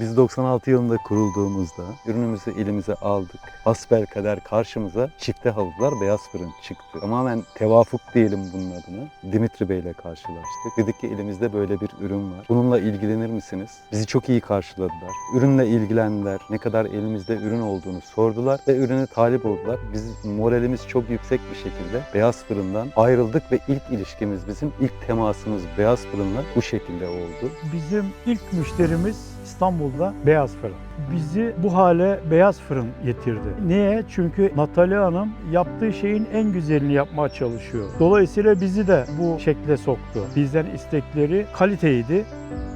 Biz 96 yılında kurulduğumuzda ürünümüzü elimize aldık. Hasbel kader karşımıza çifte havuzlar beyaz fırın çıktı. Tamamen tevafuk diyelim bunun adına. Dimitri Bey ile karşılaştık. Dedik ki elimizde böyle bir ürün var. Bununla ilgilenir misiniz? Bizi çok iyi karşıladılar. Ürünle ilgilendiler. Ne kadar elimizde ürün olduğunu sordular ve ürüne talip oldular. Biz moralimiz çok yüksek bir şekilde beyaz fırından ayrıldık ve ilk ilişkimiz bizim ilk temasımız beyaz fırınla bu şekilde oldu. Bizim ilk müşterimiz İstanbul'da Beyaz Fırın. Bizi bu hale Beyaz Fırın getirdi. Niye? Çünkü Natalya Hanım yaptığı şeyin en güzelini yapmaya çalışıyor. Dolayısıyla bizi de bu şekle soktu. Bizden istekleri kaliteydi.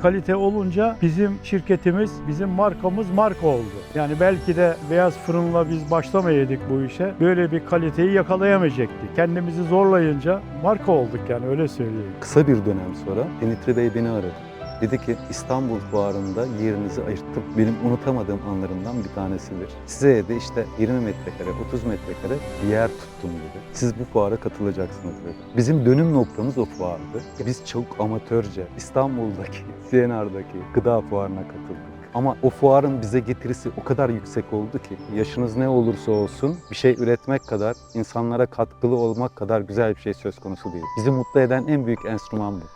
Kalite olunca bizim şirketimiz, bizim markamız marka oldu. Yani belki de Beyaz Fırın'la biz başlamayaydık bu işe. Böyle bir kaliteyi yakalayamayacaktık. Kendimizi zorlayınca marka olduk yani öyle söyleyeyim. Kısa bir dönem sonra Dimitri Bey beni aradı. Dedi ki İstanbul Fuarı'nda yerinizi ayırttım. Benim unutamadığım anlarımdan bir tanesidir. Size dedi işte 20 metrekare, 30 metrekare bir yer tuttum dedi. Siz bu fuara katılacaksınız dedi. Bizim dönüm noktamız o fuardı. Biz çok amatörce İstanbul'daki, CNR'daki gıda fuarına katıldık. Ama o fuarın bize getirisi o kadar yüksek oldu ki yaşınız ne olursa olsun bir şey üretmek kadar, insanlara katkılı olmak kadar güzel bir şey söz konusu değil. Bizi mutlu eden en büyük enstrüman bu.